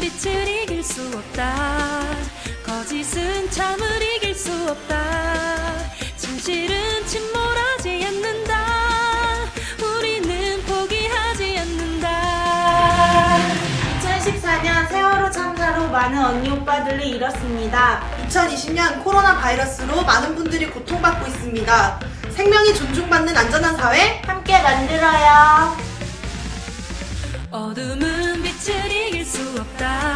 빛을 이길 수 없다 거짓은 참을 이길 수 없다 진실은 침몰하지 않는다 우리는 포기하지 않는다 2014년 세월호 참사로 많은 언니 오빠들을 잃었습니다. 2020년 코로나 바이러스로 많은 분들이 고통받고 있습니다. 생명이 존중받는 안전한 사회 함께 만들어요. 어둠은 빛을 이길 수 없다